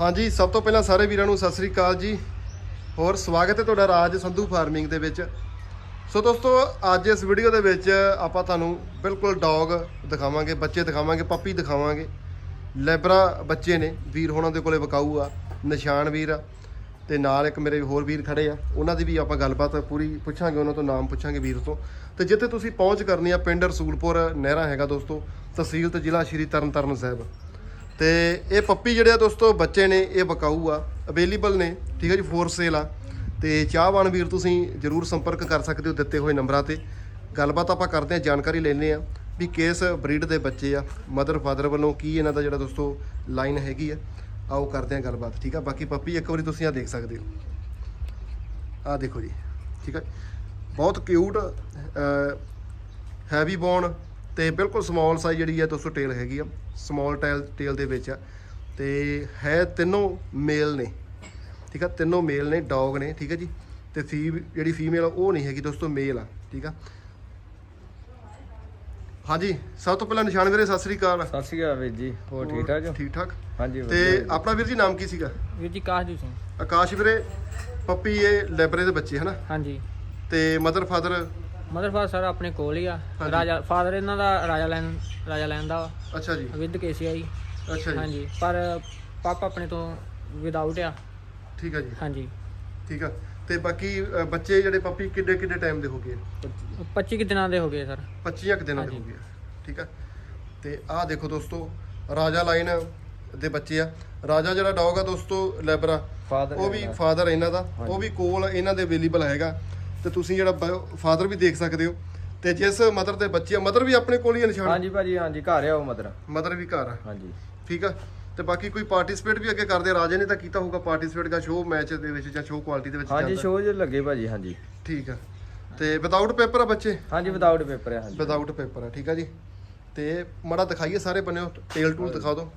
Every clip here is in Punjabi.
ਹਾਂਜੀ, ਸਭ ਤੋਂ ਪਹਿਲਾਂ ਸਾਰੇ ਵੀਰਾਂ ਨੂੰ ਸਤਿ ਸ੍ਰੀ ਅਕਾਲ ਜੀ। ਹੋਰ ਸਵਾਗਤ ਹੈ ਤੁਹਾਡਾ ਰਾਜ ਸੰਧੂ ਫਾਰਮਿੰਗ ਦੇ ਵਿੱਚ। ਸੋ ਦੋਸਤੋ, ਅੱਜ ਇਸ ਵੀਡੀਓ ਦੇ ਵਿੱਚ ਆਪਾਂ ਤੁਹਾਨੂੰ ਬਿਲਕੁਲ ਡੌਗ ਦਿਖਾਵਾਂਗੇ, ਬੱਚੇ ਦਿਖਾਵਾਂਗੇ, ਪੱਪੀ ਦਿਖਾਵਾਂਗੇ। ਲੈਬਰਾ ਬੱਚੇ ਨੇ, ਵੀਰ ਹੋਣਾ ਦੇ ਕੋਲੇ ਵਿਕਾਊ ਆ, ਨਿਸ਼ਾਨ ਵੀਰ ਆ, ਤੇ ਨਾਲ ਇੱਕ ਮੇਰੇ ਹੋਰ ਵੀਰ ਖੜੇ ਆ। ਉਹਨਾਂ ਦੀ ਵੀ ਆਪਾਂ ਗੱਲਬਾਤ ਪੂਰੀ ਪੁੱਛਾਂਗੇ, ਉਹਨਾਂ ਤੋਂ ਨਾਮ ਪੁੱਛਾਂਗੇ ਵੀਰ ਤੋਂ। ਤੇ ਜਿੱਥੇ ਤੁਸੀਂ ਪਹੁੰਚ ਕਰਨੀ ਆ, ਪਿੰਡ ਰਸੂਲਪੁਰ ਨਹਿਰਾ ਹੈਗਾ ਦੋਸਤੋ, ਤਹਿਸੀਲ ਤੇ ਜ਼ਿਲ੍ਹਾ ਸ਼੍ਰੀ ਤਰਨਤਾਰਨ ਸਾਹਿਬ। ਤੇ ਇਹ ਪੱਪੀ ਜਿਹੜੇ ਆ ਦੋਸਤੋ, ਬੱਚੇ ਨੇ, ਇਹ ਬਕਾਊ ਆ ਅਵੇਲੇਬਲ ਨੇ, ਠੀਕ ਹੈ ਜੀ ਫੋਰ ਸੇਲ ਆ। ਤੇ ਚਾਹਵਾਨ ਵੀਰ ਤੁਸੀਂ ਜਰੂਰ ਸੰਪਰਕ ਕਰ ਸਕਦੇ ਹੋ ਦਿੱਤੇ ਹੋਏ ਨੰਬਰਾਂ ਤੇ। ਗੱਲਬਾਤ ਆਪਾਂ ਕਰਦੇ ਹਾਂ, ਜਾਣਕਾਰੀ ਲੈਣੇ ਆ ਵੀ ਕਿਸ ਬਰੀਡ ਦੇ ਬੱਚੇ ਆ ਮਦਰ ਫਾਦਰ ਵੱਲੋਂ ਕੀ ਇਹਨਾਂ ਦਾ ਜਿਹੜਾ ਦੋਸਤੋ ਲਾਈਨ ਹੈਗੀ ਆ। ਆਓ ਕਰਦੇ ਹਾਂ ਗੱਲਬਾਤ, ਠੀਕ ਆ? ਬਾਕੀ ਪੱਪੀ, ਇੱਕ ਵਾਰੀ ਤੁਸੀਂ ਆ ਦੇਖ ਸਕਦੇ ਹੋ। ਆ ਦੇਖੋ ਜੀ, ਠੀਕ ਹੈ ਬਹੁਤ ਕਿਊਟ ਹੈਵੀ ਬੋਨ ਤੇ ਬਿਲਕੁਲ ਸਮਾਲ ਸਾਈਜ਼ ਜਿਹੜੀ ਹੈ ਦੋਸਤੋ ਟੇਲ ਹੈਗੀ ਆ ਸਮਾਲ ਟੇਲ ਟੇਲ ਦੇ ਵਿੱਚ ਆ। ਤੇ ਹੈ ਤਿੰਨੋਂ ਮੇਲ ਨੇ ਠੀਕ ਆ? ਤਿੰਨੋਂ ਮੇਲ ਨੇ ਡੌਗ ਨੇ ਠੀਕ ਹੈ ਜੀ? ਤੇ ਫੀ ਜਿਹੜੀ ਫੀਮੇਲ ਉਹ ਨਹੀਂ ਹੈਗੀ ਦੋਸਤੋ ਮੇਲ ਆ ਠੀਕ ਆ? ਹਾਂਜੀ ਸਭ ਤੋਂ ਪਹਿਲਾਂ ਨਿਸ਼ਾਨ ਵੀਰੇ ਸਤਿ ਸ੍ਰੀ ਅਕਾਲ। ਸਤਿ ਸ਼੍ਰੀ ਅਕਾਲ ਵੀਰ ਜੀ ਹੋਰ ਠੀਕ ਠਾਕ ਹੋ ਠੀਕ ਠਾਕ ਹਾਂਜੀ ਤੇ ਵਧੀਆ। ਆਪਣਾ ਵੀਰ ਜੀ ਨਾਮ ਕੀ ਸੀਗਾ? ਵੀਰ ਜੀ ਕਾਸ਼ਦੀਪ ਸਿੰਘ ਆਕਾਸ਼ ਵੀਰੇ ਪੱਪੀ ਇਹ ਲੈਬਰੇ ਦੇ ਬੱਚੇ ਹਨਾ? ਹਾਂਜੀ। ਤੇ mother father mother father sir ਆਪਣੇ ਕੋਲ ਹੀ ਆ। ਹਾਂਜੀ। ਰਾਜਾ ਫਾਦਰ ਇਹਨਾਂ ਦਾ ਰਾਜਾ ਲੈਣ ਰਾਜਾ ਲੈਣ ਦਾ ਅੱਛਾ ਜੀ। With KCI. ਅੱਛਾ ਜੀ। ਹਾਂਜੀ ਪਰ ਪਾਪਾ ਆਪਣੇ ਤੋਂ ਵਿਦਆਊਟ ਆ। ਠੀਕ ਆ ਜੀ। ਹਾਂਜੀ। ਠੀਕ ਆ। ਤੇ ਬਾਕੀ ਅ, ਬੱਚੇ ਜਿਹੜੇ ਪੱਪੀ ਕਿੰਨੇ ਕਿੰਨੇ ਟਾਈਮ ਦੇ ਹੋ ਗਏ? 25 ਕੁ ਦਿਨਾਂ ਦੇ ਹੋ ਗਏ ਸਰ 25 ਕੁ ਦਿਨਾਂ ਦੇ ਹੋ ਹਾਂਜੀ। ਗਏ ਠੀਕ ਆ। ਤੇ ਆਹ ਦੇਖੋ ਦੋਸਤੋ ਰਾਜਾ ਲਾਈਨ ਦੇ ਬੱਚੇ ਆ। ਰਾਜਾ ਜਿਹੜਾ ਡੌਗ ਆ ਦੋਸਤੋ ਲੈਬਰਾ ਉਹ ਵੀ। ਫਾਦਰ ਇਹਨਾਂ ਦਾ। ਉਹ ਵੀ ਕੋਲ ਇਹਨਾਂ ਦੇ ਅਵੇਲੇਬਲ ਹੈਗਾ। ਤੇ ਤੁਸੀਂ ਜਿਹੜਾ ਫਾਦਰ ਵੀ ਦੇਖ ਸਕਦੇ ਹੋ। ਤੇ ਜਿਸ ਮਦਰ ਦੇ ਬੱਚੇ ਆ ਮਦਰ ਵੀ ਆਪਣੇ ਕੋਲ ਹੀ ਆ ਨਿਸ਼ਾਨ? ਹਾਂਜੀ ਭਾਜੀ ਹਾਂਜੀ ਘਰ ਆ ਉਹ ਮਦਰ ਮਦਰ ਵੀ ਘਰ ਆ। ਹਾਂਜੀ। ਠੀਕ ਆ? ਤੇ ਬਾਕੀ ਕੋਈ ਪਾਰਟਿਸਿਪੇਟ ਵੀ ਅੱਗੇ ਕਰਦੇ ਆ। ਰਾਜੇ ਨੇ ਤਾਂ ਕੀਤਾ ਹੋਊਗਾ ਪਾਰਟਿਸਿਪੇਟ ਦਾ ਸ਼ੋਅ ਮੈਚ ਦੇ ਵਿੱਚ ਜਾਂ ਸ਼ੋਅ ਕੁਆਲਿਟੀ ਦੇ ਵਿੱਚ ਹਾਂਜੀ ਜਾਂਦਾ। ਸ਼ੋਅ 'ਚ ਲੱਗੇ ਭਾਜੀ ਹਾਂਜੀ। ਠੀਕ ਆ। ਤੇ ਵਿਦਆਊਟ ਪੇਪਰ ਆ ਬੱਚੇ? ਹਾਂਜੀ ਵਿਦਆਊਟ ਪੇਪਰ ਆ ਹਾਂਜੀ। ਵਿਦਆਊਟ ਪੇਪਰ ਆ ਠੀਕ ਆ ਜੀ। ਤੇ ਮੜਾ ਦਿਖਾਈਏ ਸਾਰੇ ਬੰਨਿਓ ਟੇਲ ਟੂਲ ਦਿਖਾ ਦਿਓ।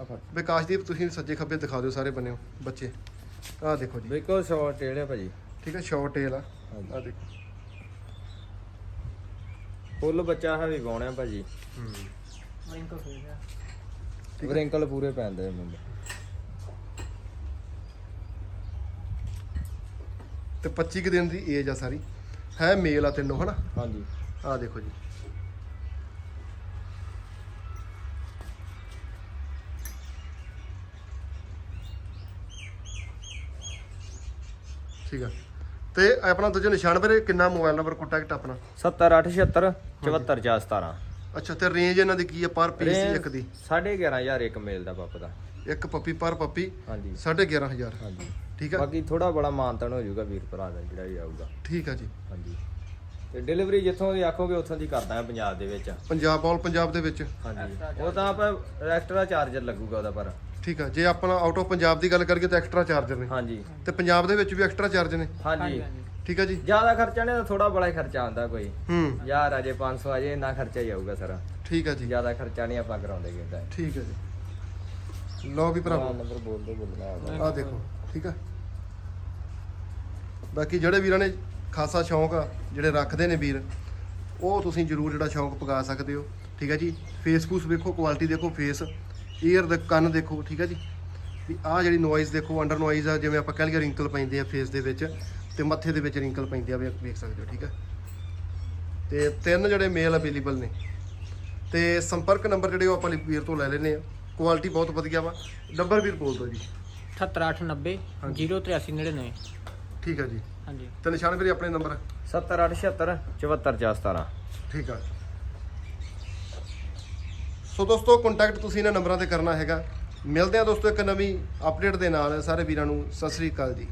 ਆ ਫੜ। ਵਿਕਾਸਦੀਪ ਤੁਸੀਂ ਸੱਜੇ ਖੱਬੇ ਦਿਖਾ ਦਿਓ ਸਾਰੇ ਬੰਨਿਓ ਬੱਚੇ। ਆਹ ਦੇਖੋ ਜੀ। ਬਿਲਕੁਲ ਸ਼ਾਰਟ ਟੇਲ ਆ ਭਾਜੀ। ਠੀਕ ਆ ਸ਼ਾਰਟ ਟੇਲ ਆ। ਦੇਖੋ। ਫੁੱਲ ਬੱਚਾ ਹੈਵੀ ਪਾਉਣਾ ਭਾਜੀ। ਰਿੰਕਲ ਹੋ ਗਿਆ। ਆ। ਰਿੰਕਲ ਪੂਰੇ ਪੈਂਦੇ ਆ ਮੁੰਡੇ। ਤੇ 25 ਕੁ ਦਿਨ ਦੀ ਏਜ ਆ ਸਾਰੀ। ਹੈ ਮੇਲ ਆ ਤਿੰਨੋਂ ਹਨਾ? ਹਾਂਜੀ। ਆਹ ਦੇਖੋ ਜੀ। ਠੀਕ ਆ। ਤੇ ਆਪਣਾ ਦੂਜਾ ਨਿਸ਼ਾਨ ਵੀਰੇ ਕਿੰਨਾ ਮੋਬਾਈਲ ਨੰਬਰ ਕੰਟੈਕਟ ਆਪਣਾ? 7876 74417 ਅੱਛਾ ਤੇ ਰੇਂਜ ਇਹਨਾਂ ਦੀ ਕੀ ਆ ਪਰ ਪੀਸ ਦੀ ਇੱਕ ਦੀ? 11500 ਇੱਕ ਮੇਲ ਦਾ ਪੱਪ ਦਾ। ਇੱਕ ਪੱਪੀ ਪਰ ਪੱਪੀ ਹਾਂਜੀ। 11500 ਹਾਂਜੀ। ਠੀਕ ਆ? ਬਾਕੀ ਥੋੜਾ ਬੜਾ ਮਾਨਤਨ ਹੋ ਜਾਊਗਾ ਵੀਰ ਭਰਾ ਦਾ ਜਿਹੜਾ ਵੀ ਆਊਗਾ। ਠੀਕ ਆ ਜੀ। ਹਾਂਜੀ। ਤੇ ਡਿਲੀਵਰੀ ਜਿੱਥੋਂ ਦੀ ਆਖੋਗੇ ਉੱਥੋਂ ਦੀ ਕਰਦਾ ਹਾਂ ਪੰਜਾਬ ਦੇ ਵਿੱਚ। ਪੰਜਾਬ ਆਲ ਪੰਜਾਬ ਦੇ ਵਿੱਚ। ਹਾਂਜੀ। ਉਹ ਤਾਂ ਆਪਾਂ ਐਕਸਟਰਾ ਚਾਰਜਰ ਲੱਗੂਗਾ ਉਹਦਾ ਪਰ। ਠੀਕ ਆ ਜੇ ਆਪਣਾ ਆਊਟ ਆਫ ਪੰਜਾਬ ਦੀ ਗੱਲ ਕਰੀਏ ਤਾਂ ਐਕਸਟਰਾ ਚਾਰਜਰ ਨੇ। ਹਾਂਜੀ। ਤੇ ਪੰਜਾਬ ਦੇ ਵਿੱਚ ਵੀ ਐਕਸਟਰਾ ਚਾਰਜ ਨੇ। ਹਾਂਜੀ। ਠੀਕ ਆ ਜੀ। ਜ਼ਿਆਦਾ ਖਰਚਾ ਨਹੀਂ ਤਾਂ ਥੋੜਾ ਬੜਾ ਹੀ ਖਰਚਾ ਆਉਂਦਾ ਕੋਈ। ਹੂੰ। ਯਾਰ ਅਜੇ 500 ਅਜੇ ਇੰਨਾ ਖਰਚਾ ਹੀ ਆਊਗਾ ਸਾਰਾ। ਠੀਕ ਆ ਜੀ। ਜ਼ਿਆਦਾ ਖਰਚਾ ਨਹੀਂ ਆਪਾਂ ਕਰਾਉਂਦੇ ਕਿਦਾ ਠੀਕ ਹੈ ਜੀ। ਲਓ ਵੀ ਭਰਾਵੋ। ਨੰਬਰ ਬੋਲਦੇ ਬੋਲਣਾ। ਆਹ ਦੇਖੋ। ਠੀਕ ਆ। ਬਾਕੀ ਜਿਹੜੇ ਵੀਰਾਂ ਨੇ ਖਾਸਾ ਸ਼ੌਂਕ ਆ ਜਿਹੜੇ ਰੱਖਦੇ ਨੇ ਵੀਰ ਉਹ ਤੁਸੀਂ ਜਰੂਰ ਜਿਹੜਾ ਸ਼ੌਂਕ ਪਗਾ ਸਕਦੇ ਹੋ ਠੀਕ ਹੈ ਜੀ? ਫੇਸ ਫੂਸ ਵੇਖੋ ਕੁਆਲਿਟੀ ਦੇਖੋ ਫੇਸ ਈਅਰ ਦੇ ਕੰਨ ਦੇਖੋ ਠੀਕ ਹੈ ਜੀ? ਵੀ ਆਹ ਜਿਹੜੀ ਨੋਇਜ਼ ਦੇਖੋ ਅੰਡਰ ਨੋਇਜ਼ ਆ ਜਿਵੇਂ ਆਪਾਂ ਕਹਿ ਲਈਏ ਰਿੰਕਲ ਪੈਂਦੇ ਆ ਫੇਸ ਦੇ ਵਿੱਚ ਤੇ ਮੱਥੇ ਦੇ ਵਿੱਚ ਰਿੰਕਲ ਪੈਂਦੇ ਆ ਵੇਖ ਵੇਖ ਸਕਦੇ ਹੋ ਠੀਕ ਹੈ? ਤੇ ਤਿੰਨ ਜਿਹੜੇ ਮੇਲ ਅਵੇਲੇਬਲ ਨੇ ਤੇ ਸੰਪਰਕ ਨੰਬਰ ਜਿਹੜੇ ਉਹ ਆਪਾਂ ਵੀਰ ਤੋਂ ਲੈ ਲੈਨੇ ਆ ਕੁਆਲਿਟੀ ਬਹੁਤ ਵਧੀਆ ਵਾ। ਨੰਬਰ ਵੀਰ ਬੋਲ ਦਿਓ ਜੀ। 78890 08399 ਠੀਕ ਹੈ ਜੀ। ਹਾਂਜੀ। ਤੇ ਨਿਸ਼ਾਨ ਵੀਰੇ ਆਪਣੇ ਨੰਬਰ? 7876 74417 ਠੀਕ ਆ। ਸੋ ਦੋਸਤੋ ਕੰਟੈਕਟ ਤੁਸੀਂ ਇਹਨਾਂ ਨੰਬਰਾਂ ਤੇ ਕਰਨਾ ਹੈਗਾ। ਮਿਲਦੇ ਆ ਦੋਸਤੋ ਇੱਕ ਨਵੀਂ ਅਪਡੇਟ ਦੇ ਨਾਲ। ਸਾਰੇ ਵੀਰਾਂ ਨੂੰ ਸਤਿ ਸ੍ਰੀ ਅਕਾਲ ਜੀ।